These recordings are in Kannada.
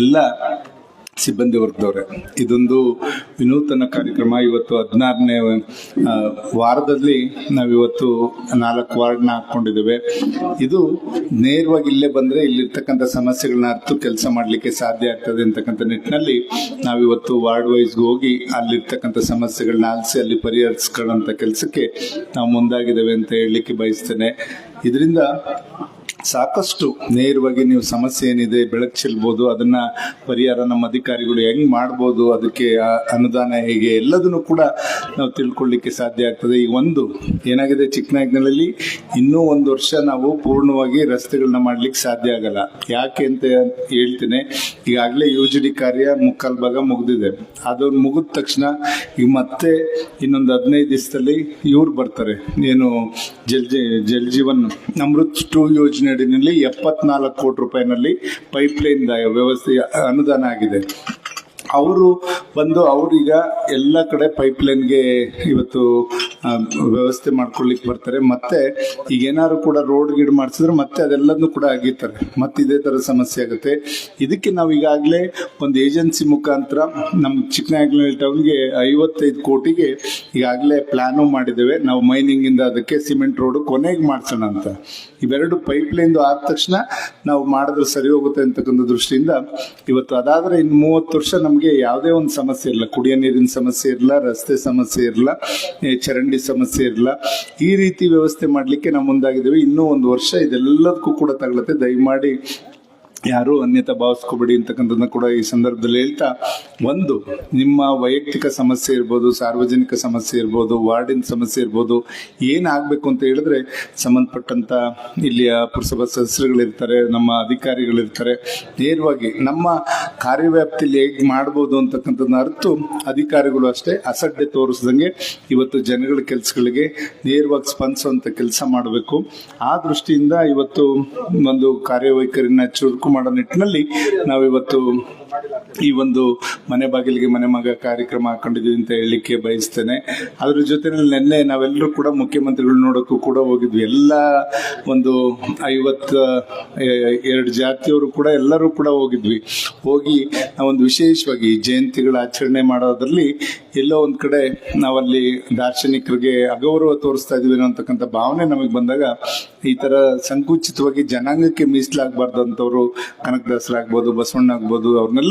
ಎಲ್ಲ ಸಿಬ್ಬಂದಿ ವರ್ಗದವ್ರೆ ಇದೊಂದು ವಿನೂತನ ಕಾರ್ಯಕ್ರಮ. ಇವತ್ತು ಹದಿನಾರನೇ ವಾರದಲ್ಲಿ ನಾವಿವತ್ತು ನಾಲ್ಕು ವಾರ್ಡ್ನ ಹಾಕ್ಕೊಂಡಿದ್ದೇವೆ. ಇದು ನೇರವಾಗಿ ಇಲ್ಲೇ ಬಂದರೆ ಇಲ್ಲಿರ್ತಕ್ಕಂಥ ಸಮಸ್ಯೆಗಳನ್ನ ಅರ್ಥ ಕೆಲಸ ಮಾಡಲಿಕ್ಕೆ ಸಾಧ್ಯ ಆಗ್ತದೆ ಅಂತಕ್ಕಂಥ ನಿಟ್ಟಿನಲ್ಲಿ ನಾವಿವತ್ತು ವಾರ್ಡ್ ವೈಸ್ಗೆ ಹೋಗಿ ಅಲ್ಲಿರ್ತಕ್ಕಂಥ ಸಮಸ್ಯೆಗಳನ್ನ ಆಲಿಸಿ ಅಲ್ಲಿ ಪರಿಹರಿಸ್ಕೊಳ್ಳೋಂಥ ಕೆಲಸಕ್ಕೆ ನಾವು ಮುಂದಾಗಿದ್ದೇವೆ ಅಂತ ಹೇಳಲಿಕ್ಕೆ ಬಯಸ್ತೇನೆ. ಇದರಿಂದ ಸಾಕಷ್ಟು ನೇರವಾಗಿ ನೀವು ಸಮಸ್ಯೆ ಏನಿದೆ, ಬೆಳಕು ಚೆಲ್ಬೋದು, ಅದನ್ನ ಪರಿಹಾರ ನಮ್ಮ ಅಧಿಕಾರಿಗಳು ಹೆಂಗ್ ಮಾಡ್ಬೋದು, ಅದಕ್ಕೆ ಅನುದಾನ ಹೇಗೆ, ಎಲ್ಲದನ್ನು ಕೂಡ ನಾವು ತಿಳ್ಕೊಳ್ಳಿಕ್ಕೆ ಸಾಧ್ಯ ಆಗ್ತದೆ. ಈಗ ಒಂದು ಏನಾಗಿದೆ ಚಿಕ್ಕನಾಗ್ನಲ್ಲಿ ಇನ್ನೂ ಒಂದು ವರ್ಷ ನಾವು ಪೂರ್ಣವಾಗಿ ರಸ್ತೆಗಳನ್ನ ಮಾಡ್ಲಿಕ್ಕೆ ಸಾಧ್ಯ ಆಗಲ್ಲ. ಯಾಕೆ ಅಂತ ಹೇಳ್ತೇನೆ, ಈಗಾಗಲೇ ಯು ಜಿ ಡಿ ಕಾರ್ಯ ಮುಕ್ಕಾಲ್ ಭಾಗ ಮುಗ್ದಿದೆ. ಅದು ಮುಗಿದ ತಕ್ಷಣ ಈಗ ಮತ್ತೆ ಇನ್ನೊಂದು ಹದಿನೈದು ದಿವಸದಲ್ಲಿ ಇವ್ರು ಬರ್ತಾರೆ. ಏನು ಜಲ್ ಜಲ್ ಜೀವನ್ ಅಮೃತ್ ಟೂ ಯೋಜನೆ ಅಡಿನಲ್ಲಿ ಎಪ್ಪತ್ನಾಲ್ಕು ಕೋಟಿ ರೂಪಾಯಿನಲ್ಲಿ ಪೈಪ್ಲೈನ್ ವ್ಯವಸ್ಥೆ ಅನುದಾನ ಆಗಿದೆ. ಅವರು ಬಂದು ಅವರೀಗ ಎಲ್ಲ ಕಡೆ ಪೈಪ್ಲೈನ್ಗೆ ಇವತ್ತು ವ್ಯವಸ್ಥೆ ಮಾಡ್ಕೊಳ್ಳಿಕ್ಕೆ ಬರ್ತಾರೆ. ಮತ್ತೆ ಈಗ ಏನಾದ್ರು ಕೂಡ ರೋಡ್ ಗಿಡ್ ಮಾಡಿಸಿದ್ರೆ ಮತ್ತೆ ಅದೆಲ್ಲದನ್ನು ಕೂಡ ಅಗೀತಾರೆ ಮತ್ತೆ ಇದೇ ತರ ಸಮಸ್ಯೆ ಆಗುತ್ತೆ. ಇದಕ್ಕೆ ನಾವು ಈಗಾಗಲೇ ಒಂದು ಏಜೆನ್ಸಿ ಮುಖಾಂತರ ನಮ್ಮ ಚಿಕ್ಕನಾಗ್ನಹಳ್ಳಿ ಟೌನ್ಗೆ ಐವತ್ತೈದು ಕೋಟಿಗೆ ಈಗಾಗಲೇ ಪ್ಲಾನು ಮಾಡಿದ್ದೇವೆ. ನಾವು ಮೈನಿಂಗ್ ಇಂದ ಅದಕ್ಕೆ ಸಿಮೆಂಟ್ ರೋಡ್ ಕೊನೆಗೆ ಮಾಡ್ಸೋಣ ಅಂತ. ಇವೆರಡು ಪೈಪ್ ಲೈನ್ ಆದ ತಕ್ಷಣ ನಾವು ಮಾಡಿದ್ರೆ ಸರಿ ಹೋಗುತ್ತೆ ಅಂತಕ್ಕಂಥ ದೃಷ್ಟಿಯಿಂದ ಇವತ್ತು ಅದಾದ್ರೆ ಇನ್ನು ಮೂವತ್ತು ವರ್ಷ ನಮಗೆ ಯಾವುದೇ ಒಂದು ಸಮಸ್ಯೆ ಇಲ್ಲ. ಕುಡಿಯೋ ನೀರಿನ ಸಮಸ್ಯೆ ಇರಲ್ಲ ರಸ್ತೆ ಸಮಸ್ಯೆ ಇರಲ್ಲ ಏ, ಚರಂಡಿ ಸಮಸ್ಯೆ ಇರಲ್ಲ. ಈ ರೀತಿ ವ್ಯವಸ್ಥೆ ಮಾಡಲಿಕ್ಕೆ ನಾವು ಮುಂದಾಗಿದ್ದೇವೆ. ಇನ್ನೂ ಒಂದು ವರ್ಷ ಇದೆಲ್ಲದಕ್ಕೂ ಕೂಡ ತಗಲತ್ತೆ. ದಯಮಾಡಿ ಯಾರು ಅನ್ಯತಾ ಭಾವಿಸ್ಕೋಬೇಡಿ ಅಂತಕ್ಕಂಥದ್ದನ್ನ ಕೂಡ ಈ ಸಂದರ್ಭದಲ್ಲಿ ಹೇಳ್ತಾ, ಒಂದು, ನಿಮ್ಮ ವೈಯಕ್ತಿಕ ಸಮಸ್ಯೆ ಇರ್ಬೋದು, ಸಾರ್ವಜನಿಕ ಸಮಸ್ಯೆ ಇರ್ಬೋದು, ವಾರ್ಡಿನ ಸಮಸ್ಯೆ ಇರ್ಬೋದು, ಏನಾಗಬೇಕು ಅಂತ ಹೇಳಿದ್ರೆ ಸಂಬಂಧಪಟ್ಟಂತ ಇಲ್ಲಿಯ ಪುರಸಭಾ ಸದಸ್ಯರುಗಳಿರ್ತಾರೆ, ನಮ್ಮ ಅಧಿಕಾರಿಗಳಿರ್ತಾರೆ. ನೇರವಾಗಿ ನಮ್ಮ ಕಾರ್ಯವ್ಯಾಪ್ತಿಯಲ್ಲಿ ಹೇಗೆ ಮಾಡ್ಬೋದು ಅಂತಕ್ಕಂಥದ್ದನ್ನ ಅರ್ತು ಅಧಿಕಾರಿಗಳು ಅಷ್ಟೇ ಅಸಡ್ಡೆ ತೋರಿಸ್ದಂಗೆ ಇವತ್ತು ಜನಗಳ ಕೆಲಸಗಳಿಗೆ ನೇರವಾಗಿ ಸ್ಪಂದಿಸುವಂತ ಕೆಲಸ ಮಾಡಬೇಕು. ಆ ದೃಷ್ಟಿಯಿಂದ ಇವತ್ತು ಒಂದು ಕಾರ್ಯವೈಖರಿನ ಚುರುಕು ಮಾಡೋ ನಿಟ್ಟಿನಲ್ಲಿ ನಾವಿವತ್ತು ಈ ಒಂದು ಮನೆ ಬಾಗಿಲಿಗೆ ಮನೆ ಮಗ ಕಾರ್ಯಕ್ರಮ ಹಾಕೊಂಡಿದ್ದೀವಿ ಅಂತ ಹೇಳಲಿಕ್ಕೆ ಬಯಸ್ತೇನೆ. ಅದ್ರ ಜೊತೆನಲ್ಲಿ ನಿನ್ನೆ ನಾವೆಲ್ಲರೂ ಕೂಡ ಮುಖ್ಯಮಂತ್ರಿಗಳು ನೋಡೋಕ್ಕೂ ಕೂಡ ಹೋಗಿದ್ವಿ. ಎಲ್ಲ ಒಂದು ಐವತ್ತ ಎರಡು ಜಾತಿಯವರು ಕೂಡ ಎಲ್ಲರೂ ಕೂಡ ಹೋಗಿದ್ವಿ. ಹೋಗಿ ನಾವೊಂದು ವಿಶೇಷವಾಗಿ ಜಯಂತಿಗಳ ಆಚರಣೆ ಮಾಡೋದ್ರಲ್ಲಿ ಎಲ್ಲೋ ಒಂದು ಕಡೆ ನಾವಲ್ಲಿ ದಾರ್ಶನಿಕರಿಗೆ ಅಗೌರವ ತೋರಿಸ್ತಾ ಇದೀವಿ ಅನ್ನೋತಕ್ಕಂಥ ಭಾವನೆ ನಮಗೆ ಬಂದಾಗ ಈ ತರ ಸಂಕುಚಿತವಾಗಿ ಜನಾಂಗಕ್ಕೆ ಮೀಸಲಾಗಬಾರ್ದು ಅಂತವರು ಕನಕದಾಸರಾಗ್ಬೋದು ಬಸವಣ್ಣ ಆಗ್ಬೋದು ಅವ್ರನ್ನೆಲ್ಲ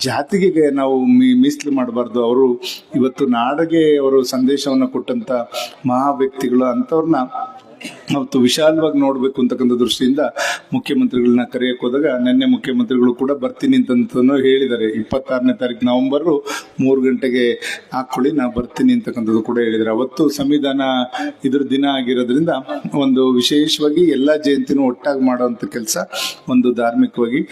ಜಾತಿಗೆ ನಾವು ಮೀ- ಮೀಸಲು ಮಾಡಬಾರ್ದು. ಅವರು ಇವತ್ತು ನಾಡಿಗೆ ಅವರು ಸಂದೇಶವನ್ನು ಕೊಟ್ಟಂತ ಮಹಾ ವ್ಯಕ್ತಿಗಳು ಅಂಥವ್ರನ್ನ ಅವತ್ತು ವಿಶಾಲವಾಗಿ ನೋಡಬೇಕು ಅಂತಕ್ಕಂಥ ದೃಷ್ಟಿಯಿಂದ ಮುಖ್ಯಮಂತ್ರಿಗಳನ್ನ ಕರೆಯಕ್ಕೆ ಹೋದಾಗ ನಿನ್ನೆ ಮುಖ್ಯಮಂತ್ರಿಗಳು ಕೂಡ ಬರ್ತೀನಿ ಅಂತಂತನೂ ಹೇಳಿದ್ದಾರೆ. ಇಪ್ಪತ್ತಾರನೇ ತಾರೀಕು ನವೆಂಬರ್ ಮೂರು ಗಂಟೆಗೆ ಹಾಕೊಳ್ಳಿ ನಾ ಬರ್ತೀನಿ ಅಂತಕ್ಕಂಥದ್ದು ಕೂಡ ಹೇಳಿದ್ದಾರೆ. ಅವತ್ತು ಸಂವಿಧಾನ ಇದ್ರ ದಿನ ಆಗಿರೋದ್ರಿಂದ ಒಂದು ವಿಶೇಷವಾಗಿ ಎಲ್ಲ ಜಯಂತಿನೂ ಒಟ್ಟಾಗಿ ಮಾಡುವಂಥ ಕೆಲಸ ಒಂದು ಧಾರ್ಮಿಕವಾಗಿ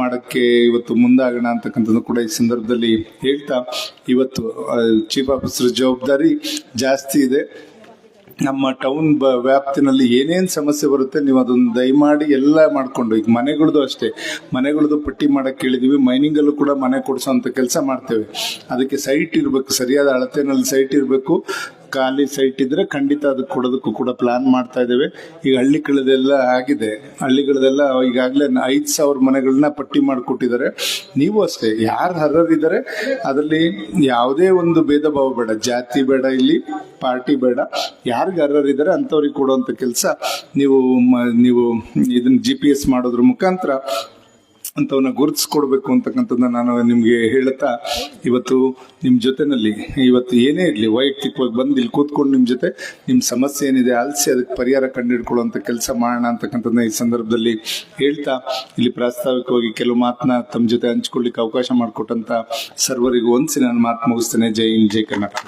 ಮಾಡಕ್ಕೆ ಇವತ್ತು ಮುಂದಾಗೋಣ ಅಂತಕ್ಕಂಥದ್ದು ಕೂಡ ಈ ಸಂದರ್ಭದಲ್ಲಿ ಹೇಳ್ತಾ, ಇವತ್ತು ಚೀಫ್ ಆಫೀಸರ್ ಜವಾಬ್ದಾರಿ ಜಾಸ್ತಿ ಇದೆ. ನಮ್ಮ ಟೌನ್ ಬ ವ್ಯಾಪ್ತಿನಲ್ಲಿ ಏನೇನು ಸಮಸ್ಯೆ ಬರುತ್ತೆ ನೀವು ಅದೊಂದು ದಯಮಾಡಿ ಎಲ್ಲ ಮಾಡ್ಕೊಂಡು, ಈಗ ಮನೆಗಳದ್ದು ಅಷ್ಟೇ. ಮನೆಗಳದ್ದು ಪಟ್ಟಿ ಮಾಡೋಕ್ಕೆ ಕೇಳಿದೀವಿ ಮೈನಿಂಗಲ್ಲೂ ಕೂಡ ಮನೆ ಕೊಡಿಸೋಂಥ ಕೆಲಸ ಮಾಡ್ತೇವೆ. ಅದಕ್ಕೆ ಸೈಟ್ ಇರಬೇಕು, ಸರಿಯಾದ ಅಳತೆನಲ್ಲಿ ಸೈಟ್ ಇರಬೇಕು. ಖಾಲಿ ಸೈಟ್ ಇದ್ರೆ ಖಂಡಿತ ಅದಕ್ಕೆ ಕೊಡೋದಕ್ಕೂ ಕೂಡ ಪ್ಲಾನ್ ಮಾಡ್ತಾ ಇದ್ದೇವೆ. ಈಗ ಹಳ್ಳಿಗಳದೆಲ್ಲ ಆಗಿದೆ. ಹಳ್ಳಿಗಳದೆಲ್ಲ ಈಗಾಗಲೇ ಐದು ಸಾವಿರ ಮನೆಗಳನ್ನ ಪಟ್ಟಿ ಮಾಡಿಕೊಟ್ಟಿದ್ದಾರೆ. ನೀವು ಅಷ್ಟೇ, ಯಾರು ಅರ್ಹರಿದ್ದಾರೆ ಅದರಲ್ಲಿ ಯಾವುದೇ ಒಂದು ಭೇದ ಭಾವ ಬೇಡ. ಜಾತಿ ಬೇಡ ಇಲ್ಲಿ, ಪಾರ್ಟಿ ಬೇಡ. ಯಾರಿಗೆ ಅರ್ಹರಿದ್ದಾರೆ ಅಂಥವ್ರಿಗೆ ಕೊಡುವಂಥ ಕೆಲಸ ನೀವು ನೀವು ಇದನ್ನ ಜಿ ಪಿ ಎಸ್ ಮಾಡೋದ್ರ ಮುಖಾಂತರ ಅಂಥವನ್ನ ಗುರುತಿಸ್ಕೊಡ್ಬೇಕು ಅಂತಕ್ಕಂಥದ್ದನ್ನ ನಾನು ನಿಮಗೆ ಹೇಳುತ್ತಾ, ಇವತ್ತು ನಿಮ್ಮ ಜೊತೆನಲ್ಲಿ, ಇವತ್ತು ಏನೇ ಇರಲಿ, ವೈಯಕ್ತಿಕವಾಗಿ ಬಂದು ಇಲ್ಲಿ ಕೂತ್ಕೊಂಡು ನಿಮ್ಮ ಜೊತೆ ನಿಮ್ಮ ಸಮಸ್ಯೆ ಏನಿದೆ, ಅಲ್ಸಿ ಅದಕ್ಕೆ ಪರಿಹಾರ ಕಂಡುಹಿಡ್ಕೊಳ್ಳುವಂಥ ಕೆಲಸ ಮಾಡೋಣ ಅಂತಕ್ಕಂಥದ್ದನ್ನ ಈ ಸಂದರ್ಭದಲ್ಲಿ ಹೇಳ್ತಾ, ಇಲ್ಲಿ ಪ್ರಾಸ್ತಾವಿಕವಾಗಿ ಕೆಲವು ಮಾತನ್ನ ತಮ್ಮ ಜೊತೆ ಹಂಚ್ಕೊಳ್ಳಿಕ್ಕೆ ಅವಕಾಶ ಮಾಡಿಕೊಟ್ಟಂತ ಸರ್ವರಿಗೂ ಒಂದ್ಸಿ ನಾನು ಮಾತು ಮುಗಿಸ್ತೇನೆ. ಜೈ ಹಿಂದ್, ಜೈ ಕರ್ನಾಟಕ.